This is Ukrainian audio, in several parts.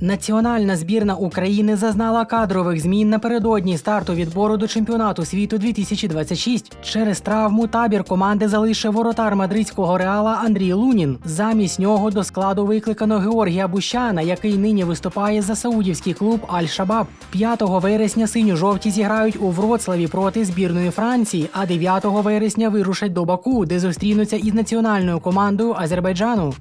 Національна збірна України зазнала кадрових змін напередодні старту відбору до чемпіонату світу 2026. Через травму табір команди залишив воротар мадридського реала Андрій Лунін. Замість нього до складу викликано Георгія Бущана, який нині виступає за саудівський клуб Аль-Шабаб. 5 вересня синьо-жовті зіграють у Вроцлаві проти збірної Франції, а 9 вересня вирушать до Баку, де зустрінуться із національною командою Азербайджану.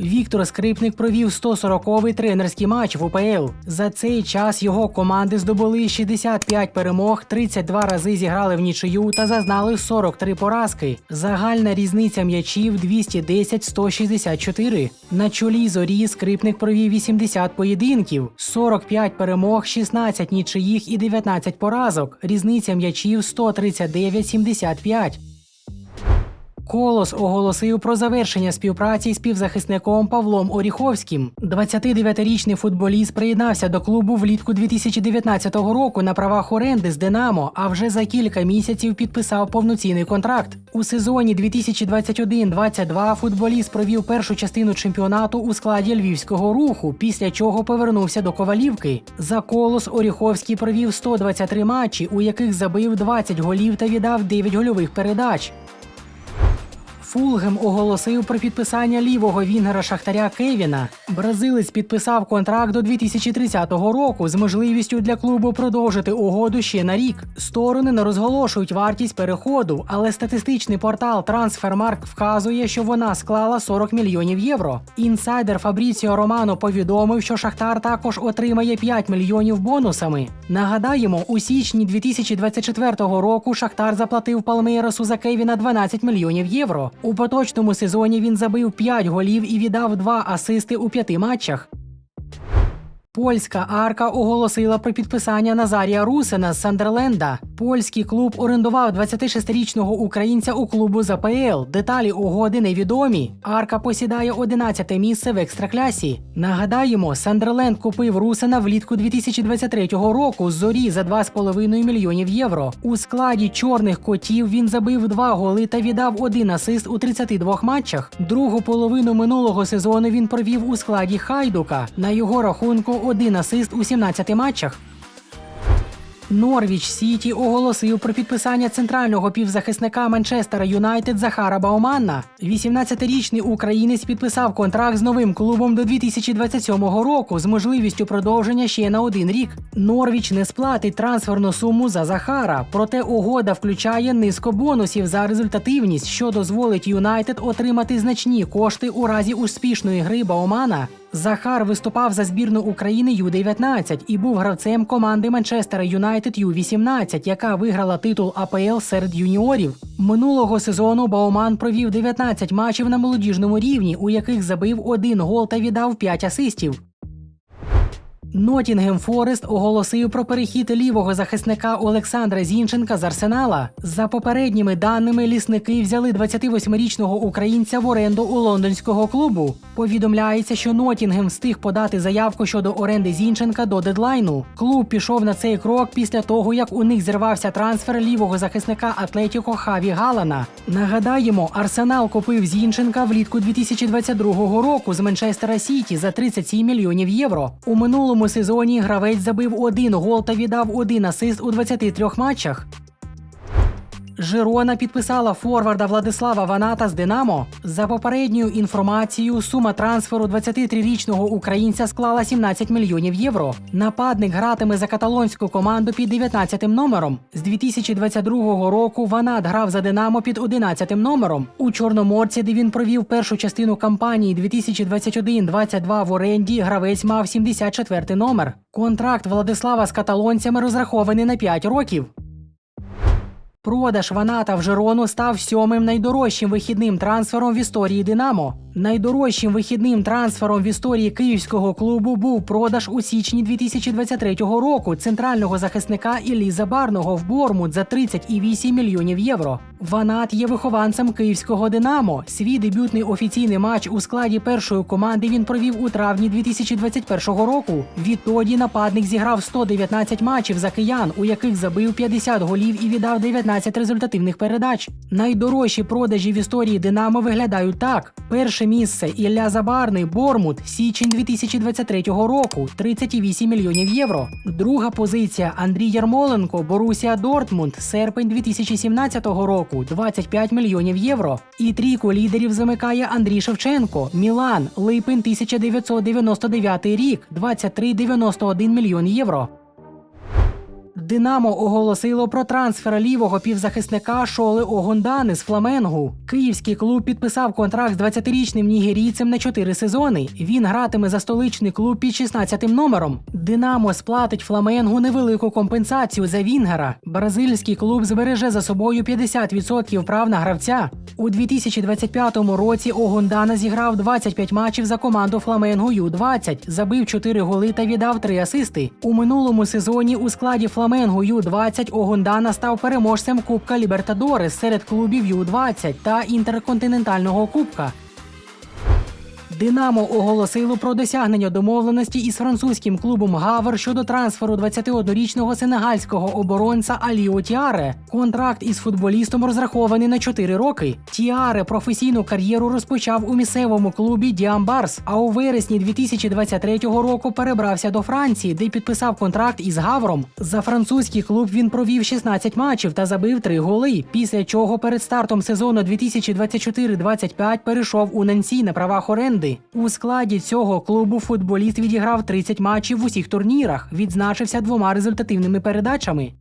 Віктор Скрипник провів 140-й тренерський матч в УПЛ. За цей час його команди здобули 65 перемог, 32 рази зіграли в нічию та зазнали 43 поразки. Загальна різниця м'ячів 210-164. На чолі зорі Скрипник провів 80 поєдинків, 45 перемог, 16 нічиїх і 19 поразок. Різниця м'ячів 139-75. Колос оголосив про завершення співпраці з півзахисником Павлом Оріховським. 29-річний футболіст приєднався до клубу влітку 2019 року на правах оренди з Динамо, а вже за кілька місяців підписав повноцінний контракт. У сезоні 2021-22 футболіст провів першу частину чемпіонату у складі львівського руху, після чого повернувся до Ковалівки. За колос Оріховський провів 123 матчі, у яких забив 20 голів та віддав 9 гольових передач. Фулгем оголосив про підписання лівого вінгера Шахтаря Кевіна. Бразилець підписав контракт до 2030 року з можливістю для клубу продовжити угоду ще на рік. Сторони не розголошують вартість переходу, але статистичний портал Трансфермарк вказує, що вона склала 40 мільйонів євро. Інсайдер Фабріціо Романо повідомив, що Шахтар також отримає 5 мільйонів бонусами. Нагадаємо, у січні 2024 року Шахтар заплатив Палмейросу за Кевіна 12 мільйонів євро. У поточному сезоні він забив 5 голів і віддав 2 асисти у 5 матчах. Польська арка оголосила про підписання Назарія Русена з Сандерленда. Польський клуб орендував 26-річного українця у клубу з АПЛ. Деталі угоди невідомі. Арка посідає 11 місце в екстраклясі. Нагадаємо, Сандерленд купив Русена влітку 2023 року з зорі за 2,5 мільйонів євро. У складі чорних котів він забив 2 голи та віддав один асист у 32 матчах. Другу половину минулого сезону він провів у складі Хайдука. На його рахунку один асист у 17 матчах. Норвіч Сіті оголосив про підписання центрального півзахисника Манчестера Юнайтед Захара Бауманна. 18-річний українець підписав контракт з новим клубом до 2027 року з можливістю продовження ще на один рік. Норвіч не сплатить трансферну суму за Захара, проте угода включає низку бонусів за результативність, що дозволить Юнайтед отримати значні кошти у разі успішної гри Баумана. Захар виступав за збірну України Ю-19 і був гравцем команди Манчестера Юнайтед Ю-18, яка виграла титул АПЛ серед юніорів. Минулого сезону Бауман провів 19 матчів на молодіжному рівні, у яких забив один гол та віддав 5 асистів. Нотінгем Форест оголосив про перехід лівого захисника Олександра Зінченка з Арсенала. За попередніми даними, лісники взяли 28-річного українця в оренду у лондонського клубу. Повідомляється, що Нотінгем встиг подати заявку щодо оренди Зінченка до дедлайну. Клуб пішов на цей крок після того, як у них зірвався трансфер лівого захисника Атлетіко Хаві Галана. Нагадаємо, Арсенал купив Зінченка влітку 2022 року з Манчестера Сіті за 37 мільйонів євро. У минулому сезоні гравець забив один гол та віддав один асист у 23 матчах. Жирона підписала форварда Владислава Ваната з Динамо. За попередньою інформацією, сума трансферу 23-річного українця склала 17 мільйонів євро. Нападник гратиме за каталонську команду під 19-тим номером. З 2022 року Ванат грав за Динамо під 11-тим номером. У Чорноморці, де він провів першу частину кампанії 2021-22 в оренді, гравець мав 74 номер. Контракт Владислава з каталонцями розрахований на 5 років. Продаж Ваната в Жирону став сьомим найдорожчим вихідним трансфером в історії Динамо. Найдорожчим вихідним трансфером в історії київського клубу був продаж у січні 2023 року центрального захисника Іллі Забарного в Бормут за 30,8 мільйонів євро. Ванат є вихованцем київського Динамо. Свій дебютний офіційний матч у складі першої команди він провів у травні 2021 року. Відтоді нападник зіграв 119 матчів за киян, у яких забив 50 голів і віддав 19 результативних передач. Найдорожчі продажі в історії Динамо виглядають так: перше місце Ілля Забарний, Бормут, січень 2023 року 38 мільйонів євро. Друга позиція Андрій Ярмоленко, Борусія Дортмунд, серпень 2017 року 25 мільйонів євро. І трійку лідерів замикає Андрій Шевченко, Мілан, липень 1999 рік 23,91 мільйон євро. Динамо оголосило про трансфер лівого півзахисника Шоли Огондани з Фламенгу. Київський клуб підписав контракт з 20-річним нігерійцем на 4 сезони. Він гратиме за столичний клуб під 16-м номером. Динамо сплатить Фламенгу невелику компенсацію за Вінгера. Бразильський клуб збереже за собою 50% прав на гравця. У 2025 році Огондана зіграв 25 матчів за команду Фламенгу Ю-20, забив 4 голи та віддав 3 асисти. У минулому сезоні у складі Фламенгу Ю-20 Огондана став переможцем Кубка Лібертадорес серед клубів Ю-20 та Інтерконтинентального Кубка. Динамо оголосило про досягнення домовленості із французьким клубом Гавер щодо трансферу 21-річного сенегальського оборонця Аліо Тіаре. Контракт із футболістом розрахований на 4 роки. Тіаре професійну кар'єру розпочав у місцевому клубі Діамбарс, а у вересні 2023 року перебрався до Франції, де підписав контракт із Гавром. За французький клуб він провів 16 матчів та забив 3 голи. Після чого перед стартом сезону 2024-25 перейшов у Нансі на правах оренди. У складі цього клубу футболіст відіграв 30 матчів в усіх турнірах, відзначився двома результативними передачами.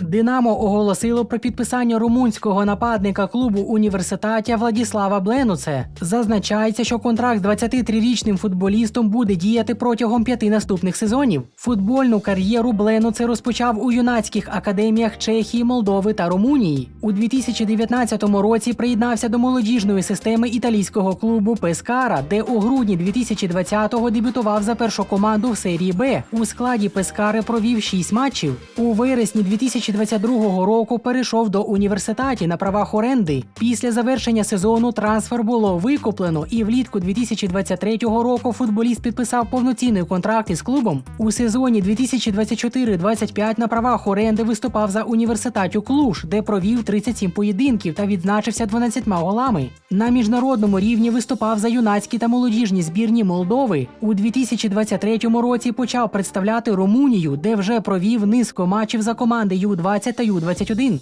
Динамо оголосило про підписання румунського нападника клубу університатя Владіслава Бленуце. Зазначається, що контракт з 23-річним футболістом буде діяти протягом п'яти наступних сезонів. Футбольну кар'єру Бленуце розпочав у юнацьких академіях Чехії, Молдови та Румунії. У 2019 році приєднався до молодіжної системи італійського клубу Пескара, де у грудні 2020-го дебютував за першу команду в серії Б. У складі Пескари провів 6 матчів. У вересні 2022 року перейшов до університаті на правах оренди. Після завершення сезону трансфер було викуплено, і влітку 2023 року футболіст підписав повноцінний контракт із клубом. У сезоні 2024-25 на правах оренди виступав за університатю Клуш, де провів 37 поєдинків та відзначився 12 голами. На міжнародному рівні виступав за юнацькі та молодіжні збірні Молдови. У 2023 році почав представляти Румунію, де вже провів низку матчів за команди Ю-20 та Ю-21.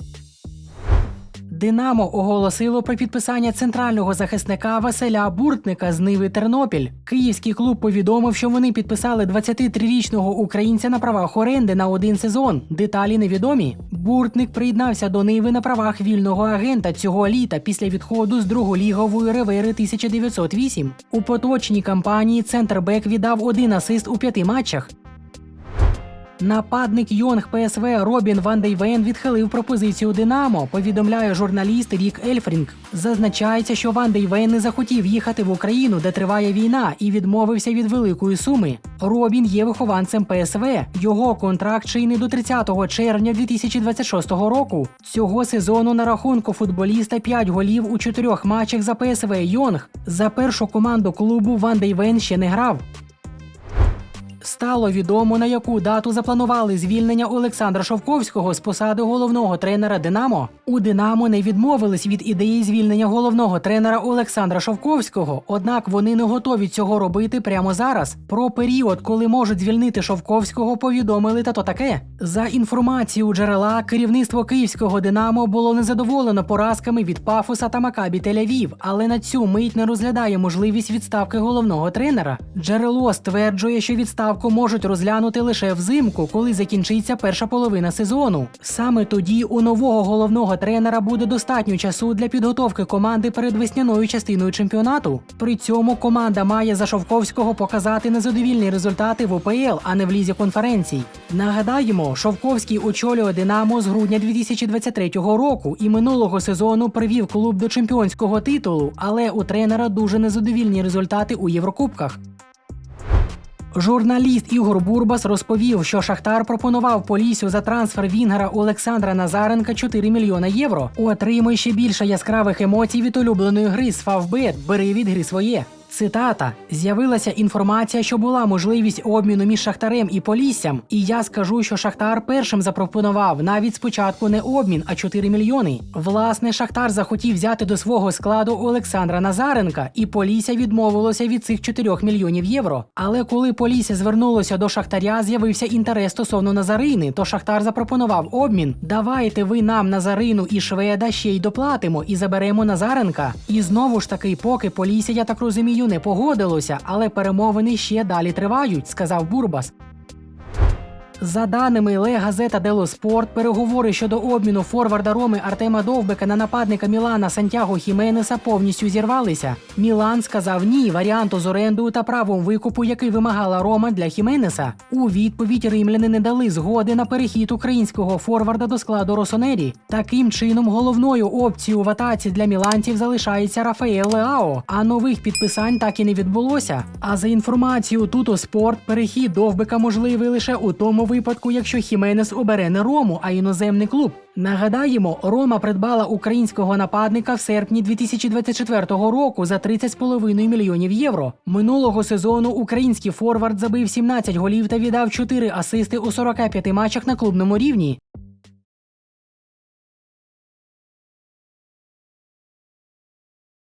Динамо оголосило про підписання центрального захисника Василя Буртника з Ниви Тернопіль. Київський клуб повідомив, що вони підписали 23-річного українця на правах оренди на один сезон. Деталі невідомі. Буртник приєднався до Ниви на правах вільного агента цього літа після відходу з друголігової ревери 1908. У поточній кампанії центрбек віддав один асист у п'яти матчах. Нападник Йонг ПСВ Робін Ван Дейвен відхилив пропозицію Динамо. Повідомляє журналіст Рік Ельфрінг. Зазначається, що Ван Дейвен не захотів їхати в Україну, де триває війна, і відмовився від великої суми. Робін є вихованцем ПСВ. Його контракт чинний до 30 червня 2026 року. Цього сезону на рахунку футболіста 5 голів у чотирьох матчах за ПСВ Йонг. За першу команду клубу Ван Дейвен ще не грав. Стало відомо, на яку дату запланували звільнення Олександра Шовковського з посади головного тренера Динамо. У Динамо не відмовились від ідеї звільнення головного тренера Олександра Шовковського, однак вони не готові цього робити прямо зараз. Про період, коли можуть звільнити Шовковського, повідомили та то таке. За інформацією джерела, керівництво київського Динамо було незадоволено поразками від Пафоса та Макабі Тель-Авів, але на цю мить не розглядає можливість відставки головного тренера. Джерело стверджує, що відставку можуть розглянути лише взимку, коли закінчиться перша половина сезону. Саме тоді у нового головного тренера буде достатньо часу для підготовки команди перед весняною частиною чемпіонату. При цьому команда має за Шовковського показати незадовільні результати в ОПЛ, а не в лізі конференцій. Нагадаємо, Шовковський очолює Динамо з грудня 2023 року і минулого сезону привів клуб до чемпіонського титулу, але у тренера дуже незадовільні результати у Єврокубках. Журналіст Ігор Бурбас розповів, що Шахтар пропонував Полісю за трансфер Вінгера Олександра Назаренка 4 мільйона євро. Отримуй ще більше яскравих емоцій від улюбленої гри з Фавбет. Бери від гри своє. Цитата: з'явилася інформація, що була можливість обміну між Шахтарем і Поліссям. І я скажу, що Шахтар першим запропонував навіть спочатку не обмін, а 4 мільйони. Власне, Шахтар захотів взяти до свого складу Олександра Назаренка, і Полісся відмовилося від цих 4 мільйонів євро. Але коли Полісся звернулося до Шахтаря, з'явився інтерес стосовно Назарини, то Шахтар запропонував обмін. Давайте ви нам Назарину і Шведа ще й доплатимо і заберемо Назаренка. І знову ж таки, поки Полісся, я так розумію, не погодилося, але перемовини ще далі тривають, сказав Бурбас. За даними Ле Газета Дело Спорт, переговори щодо обміну форварда Роми Артема Довбека на нападника Мілана Сантьяго Хіменеса повністю зірвалися. Мілан сказав ні варіанту з орендою та правом викупу, який вимагала Рома для Хіменеса. У відповідь римляни не дали згоди на перехід українського форварда до складу Росонері. Таким чином, головною опцією в атаці для міланців залишається Рафаел Леао, а нових підписань так і не відбулося. А за інформацією Туто Спорт, перехід Довбика можливий лише у тому випадку, якщо Хіменес обере не Рому, а іноземний клуб. Нагадаємо, Рома придбала українського нападника в серпні 2024 року за 30,5 мільйонів євро. Минулого сезону український форвард забив 17 голів та віддав 4 асисти у 45 матчах на клубному рівні.